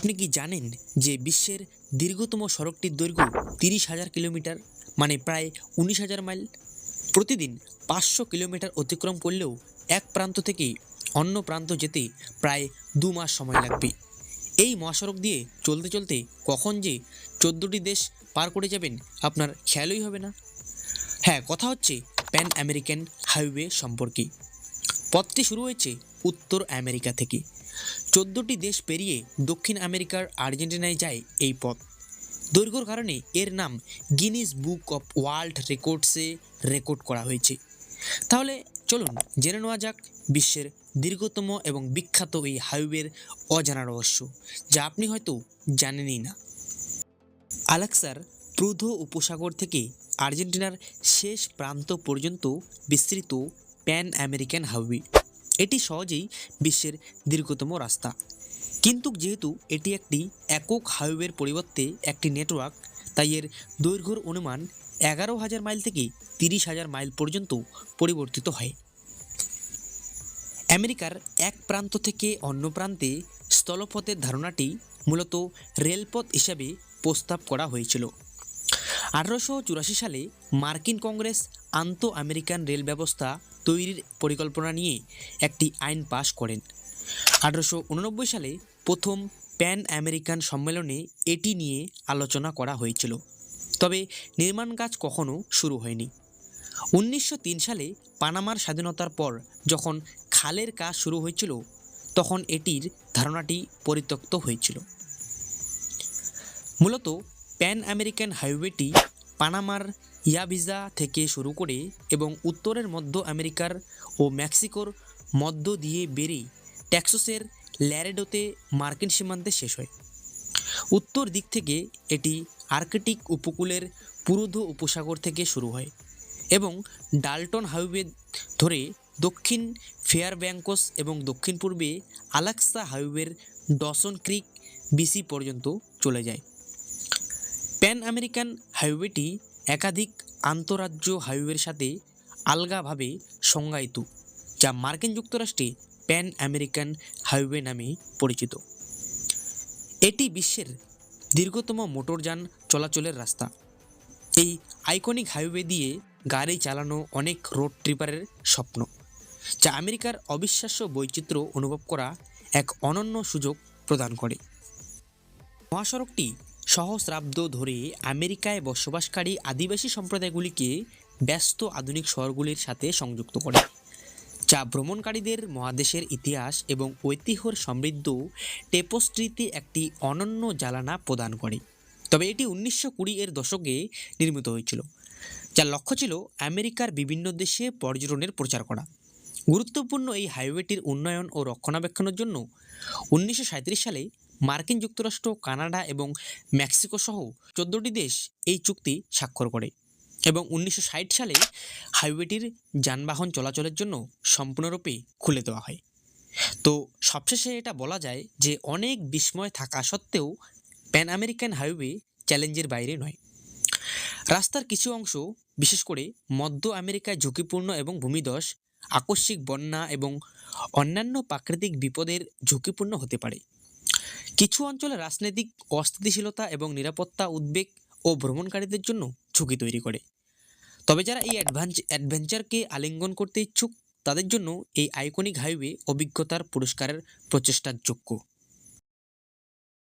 আপনি কি জানেন যে বিশ্বের দীর্ঘতম সড়কটির দৈর্ঘ্য তিরিশ হাজার কিলোমিটার মানে প্রায় উনিশ হাজার মাইল? প্রতিদিন পাঁচশো কিলোমিটার অতিক্রম করলেও এক প্রান্ত থেকে অন্য প্রান্ত যেতে প্রায় দু মাস সময় লাগবে। এই মহাসড়ক দিয়ে চলতে চলতে কখন যে চোদ্দোটি দেশ পার করে যাবেন আপনার খেয়ালই হবে না। হ্যাঁ কথা হচ্ছে প্যান আমেরিকান হাইওয়ে সম্পর্কে। পথটি শুরু হয়েছে উত্তর আমেরিকা থেকে। চোদ্দোটি দেশ পেরিয়ে দক্ষিণ আমেরিকার আর্জেন্টিনায় যায় এই পথ। দৈর্ঘ্যর কারণে এর নাম গিনিস বুক অফ ওয়ার্ল্ড রেকর্ডসে রেকর্ড করা হয়েছে। তাহলে চলুন জেনে নেওয়া যাক বিশ্বের দীর্ঘতম এবং বিখ্যাত এই হাইওয়ের অজানা রহস্য, যা আপনি হয়তো জানেনই না। আলেক্সার প্রুধো উপসাগর থেকে আর্জেন্টিনার শেষ প্রান্ত পর্যন্ত বিস্তৃত প্যান আমেরিকান হাইওয়ে এটি সহজেই বিশ্বের দীর্ঘতম রাস্তা। কিন্তু যেহেতু এটি একটি একক হাইওয়ের পরিবর্তে একটি নেটওয়ার্ক, তাই এর দৈর্ঘ্যর অনুমান এগারো হাজার মাইল থেকে তিরিশ হাজার মাইল পর্যন্ত পরিবর্তিত হয়। আমেরিকার এক প্রান্ত থেকে অন্য প্রান্তে স্থলপথের ধারণাটি মূলত রেলপথ হিসাবে প্রস্তাব করা হয়েছিল। আঠারোশো চুরাশি সালে মার্কিন কংগ্রেস আন্তঃ আমেরিকান রেল ব্যবস্থা তৈরির পরিকল্পনা নিয়ে একটি আইন পাশ করেন। আঠারোশো উননব্বই সালে প্রথম প্যান আমেরিকান সম্মেলনে এটি নিয়ে আলোচনা করা হয়েছিল। তবে নির্মাণ কাজ কখনও শুরু হয়নি। উনিশশো তিন সালে পানামার স্বাধীনতার পর যখন খালের কাজ শুরু হয়েছিল, তখন এটির ধারণাটি পরিত্যক্ত হয়েছিল। মূলত প্যান আমেরিকান হাইওয়েটি পানামার ইয়াভিজা থেকে শুরু করে এবং উত্তরের মধ্য আমেরিকার ও মেক্সিকোর মধ্য দিয়ে বেরিয়ে টেক্সাসের ল্যারেডোতে মার্কিন সীমান্তে শেষ হয়। উত্তর দিক থেকে এটি আর্কটিক উপকূলের পুরোধ উপসাগর থেকে শুরু হয় এবং ডাল্টন হাইওয়ে ধরে দক্ষিণ ফেয়ার ব্যাঙ্কস এবং দক্ষিণ পূর্বে আলাক্সা হাইওয়ের ডসন ক্রিক বিসি পর্যন্ত চলে যায়। প্যান আমেরিকান হাইওয়েটি একাধিক আন্তঃরাজ্য হাইওয়ের সাথে আলগাভাবে সংজ্ঞায়িত, যা মার্কিন যুক্তরাষ্ট্রে প্যান আমেরিকান হাইওয়ে নামে পরিচিত। এটি বিশ্বের দীর্ঘতম মোটরযান চলাচলের রাস্তা। এই আইকনিক হাইওয়ে দিয়ে গাড়ি চালানো অনেক রোড ট্রিপারের স্বপ্ন, যা আমেরিকার অবিশ্বাস্য বৈচিত্র্য অনুভব করা এক অনন্য সুযোগ প্রদান করে। মহাসড়কটি সহস্রাব্দ ধরে আমেরিকায় বসবাসকারী আদিবাসী সম্প্রদায়গুলিকে ব্যস্ত আধুনিক শহরগুলির সাথে সংযুক্ত করে, যা ভ্রমণকারীদের মহাদেশের ইতিহাস এবং ঐতিহ্যর সমৃদ্ধ টেপস্ট্রিতে একটি অনন্য জ্বালানা প্রদান করে। তবে এটি উনিশশো কুড়ি এর দশকে নির্মিত হয়েছিল, যার লক্ষ্য ছিল আমেরিকার বিভিন্ন দেশে পর্যটনের প্রচার করা। গুরুত্বপূর্ণ এই হাইওয়েটির উন্নয়ন ও রক্ষণাবেক্ষণের জন্য উনিশশো সাঁইত্রিশ সালে মার্কিন যুক্তরাষ্ট্র, কানাডা এবং মেক্সিকো সহ চোদ্দোটি দেশ এই চুক্তি স্বাক্ষর করে এবং উনিশশো ষাট সালে হাইওয়েটির যানবাহন চলাচলের জন্য সম্পূর্ণরূপে খুলে দেওয়া হয়। তো সবশেষে এটা বলা যায় যে অনেক বিস্ময় থাকা সত্ত্বেও প্যান আমেরিকান হাইওয়ে চ্যালেঞ্জের বাইরে নয়। রাস্তার কিছু অংশ, বিশেষ করে মধ্য আমেরিকায় ঝুঁকিপূর্ণ এবং ভূমিধস, আকস্মিক বন্যা এবং অন্যান্য প্রাকৃতিক বিপদের ঝুঁকিপূর্ণ হতে পারে। কিছু অঞ্চলে রাজনৈতিক অস্থিতিশীলতা এবং নিরাপত্তা, উদ্বেগ ও ভ্রমণকারীদের জন্য ঝুঁকি তৈরি করে। তবে যারা এই অ্যাডভাঞ্চ, অ্যাডভেঞ্চারকে আলিঙ্গন করতে ইচ্ছুক, তাদের জন্য এই আইকনিক হাইওয়ে অভিজ্ঞতার পুরস্কারের প্রচেষ্টার যোগ্য।